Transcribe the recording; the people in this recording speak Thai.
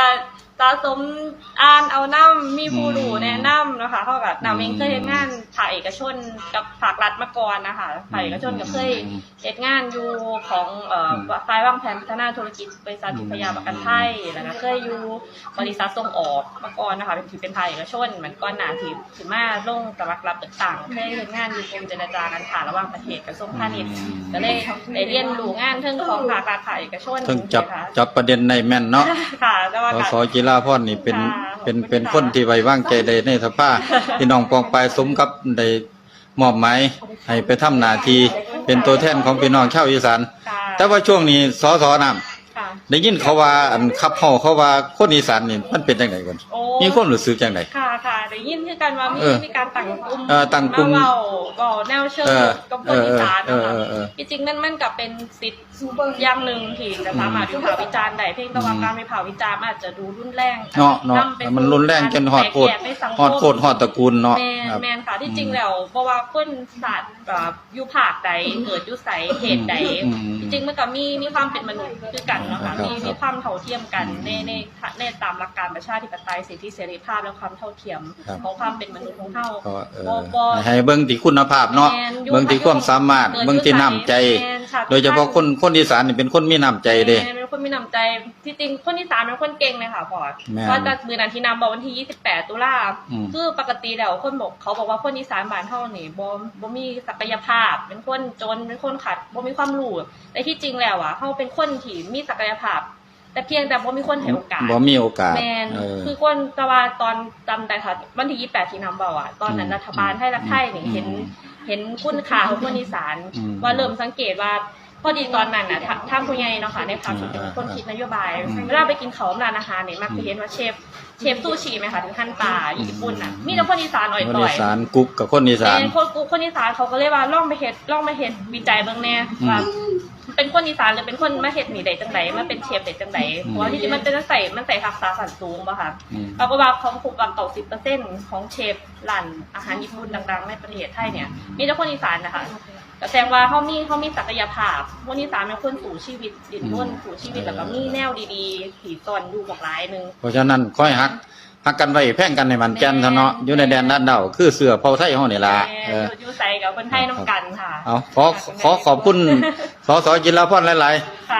ก็ สะสมอ่านเอาน้ำมีผู้รู้แนะนำเนาะคะเขากับนำเองเคยเฮ็ดงานภาคเอกชนกับภาครัฐมาก่อนนะคะภาคเอกชนก็เคยเฮ็ดงานอยู่ของเอ่อฝ่ายวางแผนพัฒนาธุรกิจบริษัททิพยาประกันภัยแล้วก็เคยอยู่บริษัทส่งออกมาก่อนนะคะเป็นถือเป็นภาคเอกชนเหมือนก่อนหน้าที่ถือมาลงสมัครรับต่างๆเคยเฮ็ดงานอยู่กรมเจรจาการค้าระหว่างประเทศกระทรวงพาณิชย์ก็เลยได้เรียนรู้งานเทั้งของภาครัฐภาคเอกชนถึงจับนะคะจับประเด็นในแม่นเนาะค่ะแต่ว่าสก็สจิราพรนี่เป็นค่ะเป็นขอบคุณเป็นค่ะ คนที่ไว้วางใจได้ในสภาพี่น้องปองปลายสมกับได้มอบหมายให้ไปทำหน้าที่เป็นตัวแทนของพี่น้องชาวอีสานค่ะแต่ว่าช่วงนี้สสนำค่ะได้ยินเขาว่าอันขับเฮาเขาว่าคนอีสานนี่มันเป็นจังไดก่อนโอ้มีความรู้สึกจังได ค่ะค่ะได้ยินคือกันว่ามีเออมีการตั้งกลุ่มเออตั้งกลุ่มาเว้า เว้าแนวเชิงเออกับคนอีสานเอนะอคะเออเออที่จริงนั่นมันก็เป็นสิทธิ์อย่างหนึ่งที่จะสามารถวิพากษ์วิจารณ์ได้เพียงแต่ว่าการวิพากษ์วิจารณ์มันอาจจะดูรุนแรงเนาะเนาะำไปมันรุนแรงจนฮอดโคตรแตกแยกในสังคมฮอดโคตรฮอดตระกูลเนาะแมนครับแมนค่ะที่จริงแล้วเพราะว่าคนศาสตร์เอ่ออยู่ภาคใดเกิดอยู่ไสเหตุใดอืมจริงๆมันก็มีมีความเป็นมนุษย์คือกันเนาะค่ะครับมีครับมีความเท่าเทียมกันในในในตามหลักการประชาธิปไตยสิทธิเสรีภาพและความเท่าเทียมครับของความเป็นมนุษย์ของเฮาก็เออบ่บ่ให้เบิ่งที่คุณภาพเนาะแม่นอยู่เบิ่งที่ความสามารถเกิดเบิ่งที่น้ำใจ แม่นค่ะ โดยเฉพาะคนคนอีสานนี่เป็นคนมีน้ำใจเด้ แม่นเป็นคนมีน้ำใจที่จริงคนที่สามเป็นคนเก่งเลยค่ะพอแม่นเพราะจากมือนันที่นำบอกวันที่ 28 ตุลาอืม คือปกติแล้วคนบอกเขาบอกว่าคนอีสานบ้านเฮานี่บ่บ่มีศักยภาพ เป็นคนจนเป็นคนขาดบ่มีความรู้แต่ที่จริงแล้วอะเฮาเป็นคนที่มีศักยภาพ แต่เพียงแต่บ่มีคนให้โอกาสบ่มีโอกาสแมนเออ คือคนแตะว่าตอนจำได้ค่ะ วันที่28ที่นำบอกอะตอนนั้นอืมรัฐบาลให้รัฐไทยนี่อืมเห็นเห็นคุณค่าของคนอีสาน อืมว่าเริ่มสังเกตว่าพอดีตอนนั้นน่ะทางทางผู้ใหญ่เนาะค่ะในพรรคเป็นคนคิดนโยบายอืมเวลาไปกินเขาวร้านอาหารเนี่ยมักจะเห็นว่าเชฟเชฟซูชิไหมคะถึงขั้นปลาญี่ปุ่นน่ะมีแต่คนอีสานอ่อยคนต่อีอยสานกุ๊กกับคนอีสาน เป็นคนกูคนอีสานเขาก็เลยว่าล่องไปเฮ็ดล่องไปเฮ็ดวิจัยเบิ่งแน่ว่า เป็นคนอีสานหรือเป็นคนมาเฮ็ดหนีได้จังไดมาเป็นเชฟได้จังไดเพราะว่าที่จริงมันเป็นใส่มันใส่ทักษะขั้นสูงป่ะค่ะอืม เราก็ว่าของคุกกับเก่าสิบเปอร์เซ็นต์ของเชฟร้านอาหารญี่ปุ่นดังๆในประเทศไทยเนี่ย มีแต่คนอีสานนะคะก็แสดงว่าเขามีเขามีศักยภาพคนอีสานเป็นคนสู่ชีวิตดิ้นรนสู่ชีวิตแล้วก็มีแนวดีๆถีตอนอยู่บอกหลายหนึง เพราะฉะนั้นค่อยฮัก ฮักกันไว้แพ่งกันในมันแก่นเถอะเนาะอยู่ในแดนด้านเดาคือเสือเผ่าไทยเฮานี่ล่ะแม่เอออยู่ใส่กับคนไทยน้ำกันค่ะ เอาขอขอขอบคุณสสจิรพรหลายค่ะๆอันค่ะอัน